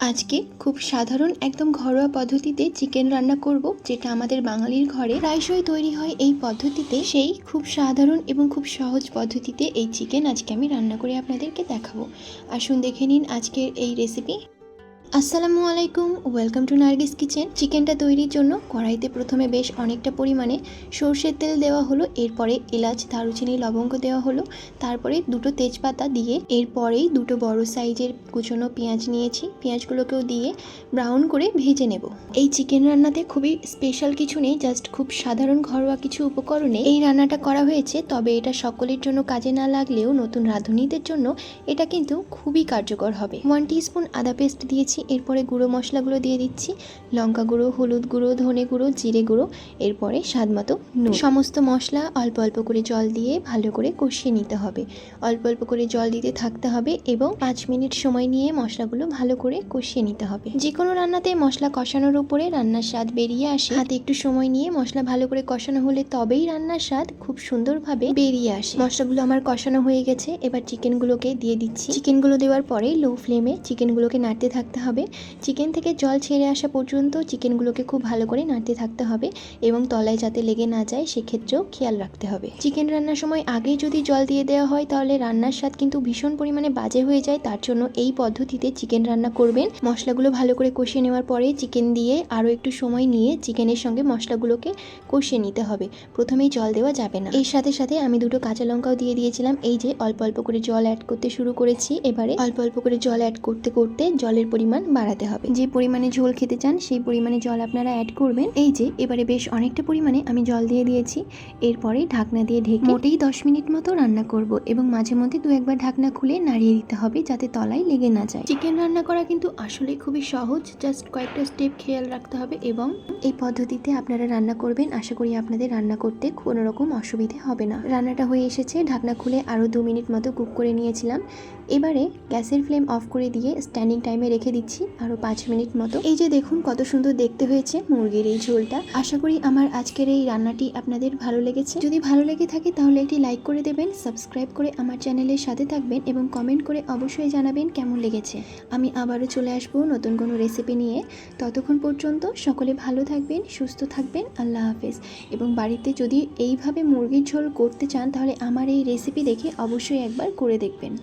আজকে খুব সাধারণ একদম ঘরোয়া পদ্ধতিতে চিকেন রান্না করব, যেটা আমাদের বাঙালির ঘরে প্রায়শই তৈরি হয় এই পদ্ধতিতে। সেই খুব সাধারণ এবং খুব সহজ পদ্ধতিতে এই চিকেন আজকে আমি রান্না করে আপনাদেরকে দেখাবো। আসুন দেখে নিন আজকের এই রেসিপি আসসালামু আলাইকুম, ওয়েলকাম টু নার্গিস কিচেন। চিকেনটা তৈরির জন্য কড়াইতে প্রথমে বেশ অনেকটা পরিমাণে সর্ষের তেল দেওয়া হলো, এরপরে এলাচ, দারুচিনি, লবঙ্গ দেওয়া হলো, তারপরে দুটো তেজপাতা দিয়ে এরপরেই দুটো বড় সাইজের কুচনো পেঁয়াজ নিয়েছি। পেঁয়াজগুলোকেও দিয়ে ব্রাউন করে ভেজে নেব। এই চিকেন রান্নাতে খুবই স্পেশাল কিছু নেই, জাস্ট খুব সাধারণ ঘরোয়া কিছু উপকরণে এই রান্নাটা করা হয়েছে, তবে এটা সকলের জন্য কাজে না লাগলেও নতুন রাঁধুনিদের জন্য এটা কিন্তু খুবই কার্যকর হবে। ওয়ান টিস্পুন আদা পেস্ট দিয়েছি এরপরে গুঁড়ো মশলাগুলো দিয়ে দিচ্ছি। লঙ্কা গুঁড়ো, হলুদ গুঁড়ো, ধনে গুঁড়ো, জিরে গুঁড়ো, এরপরে স্বাদ মতো নুন। সমস্ত মশলা অল্প অল্প করে জল দিয়ে ভালো করে কষিয়ে নিতে হবে। অল্প অল্প করে জল দিতে থাকতে হবে এবং পাঁচ মিনিট সময় নিয়ে মশলাগুলো ভালো করে কষিয়ে নিতে হবে। যে কোনো রান্নাতে মশলা কষানোর উপরে রান্নার স্বাদ বেরিয়ে আসে। হাতে একটু সময় নিয়ে মশলা ভালো করে কষানো হলে তবেই রান্নার স্বাদ খুব সুন্দরভাবে বেরিয়ে আসে। মশলাগুলো আমার কষানো হয়ে গেছে। এবার চিকেনগুলোকে দিয়ে দিচ্ছি। চিকেনগুলো দেওয়ার পরে লো ফ্লেমে চিকেনগুলোকে নাড়তে থাকতে হবে। চিকেন থেকে জল ছেড়ে আসা পর্যন্ত চিকেনগুলোকে খুব ভালো করে নাড়তে থাকতে হবে এবং তলায় যাতে লেগে না যায় সেক্ষেত্রেও খেয়াল রাখতে হবে। চিকেন রান্নার সময় আগেই যদি জল দিয়ে দেওয়া হয় তাহলে রান্নার স্বাদ কিন্তু ভীষণ পরিমাণে বাজে হয়ে যায়। তার জন্য এই পদ্ধতিতে চিকেন রান্না করবেন। মশলাগুলো ভালো করে কষিয়ে নেওয়ার পরে চিকেন দিয়ে আরও একটু সময় নিয়ে চিকেনের সঙ্গে মশলাগুলোকে কষিয়ে নিতে হবে। প্রথমেই জল দেওয়া যাবে না। এর সাথে সাথে আমি দুটো কাঁচা লঙ্কাও দিয়ে দিয়েছিলাম। এই যে অল্প অল্প করে জল অ্যাড করতে শুরু করেছি। এবারে অল্প অল্প করে জল অ্যাড করতে করতে জলের পরিমাণ বাড়াতে হবে। যে পরিমাণে ঝোল খেতে চান, সেই পরিমাণে জল আপনারা অ্যাড করবেন। এই যে, এবারে বেশ অনেকটা পরিমাণে আমি জল দিয়ে দিয়েছি। এরপরে ঢাকনা দিয়ে ঢেকে মোটেই দশ মিনিট মতো রান্না করব এবং মাঝে মধ্যে দু একবার ঢাকনা খুলে নাড়িয়ে দিতে হবে যাতে তলায় লেগে না যায়। চিকেন রান্না করা কিন্তু আসলে খুবই সহজ। জাস্ট কয়েকটা স্টেপ খেয়াল রাখতে হবে এবং এই পদ্ধতিতে আপনারা রান্না করবেন। আশা করি আপনাদের রান্না করতে কোনো রকম অসুবিধে হবে না। রান্নাটা হয়ে এসেছে। ঢাকনা খুলে আরও দু মিনিট মতো কুক করে নিয়েছিলাম। এবারে গ্যাসের ফ্লেম অফ করে দিয়ে স্ট্যান্ডিং টাইমে রেখে দিচ্ছি আরও পাঁচ মিনিট মতো। এই যে দেখুন কত সুন্দর দেখতে হয়েছে মুরগির এই ঝোলটা। আশা করি আমার আজকের এই রান্নাটি আপনাদের ভালো লেগেছে। যদি ভালো লেগে থাকে তাহলে একটি লাইক করে দেবেন, সাবস্ক্রাইব করে আমার চ্যানেলের সাথে থাকবেন এবং কমেন্ট করে অবশ্যই জানাবেন কেমন লেগেছে। আমি আবারও চলে আসব নতুন কোনো রেসিপি নিয়ে। ততক্ষণ পর্যন্ত সকলে ভালো থাকবেন, সুস্থ থাকবেন, আল্লাহ হাফেজ। এবং বাড়িতে যদি এইভাবে মুরগির ঝোল করতে চান তাহলে আমার এই রেসিপি দেখে অবশ্যই একবার করে দেখবেন।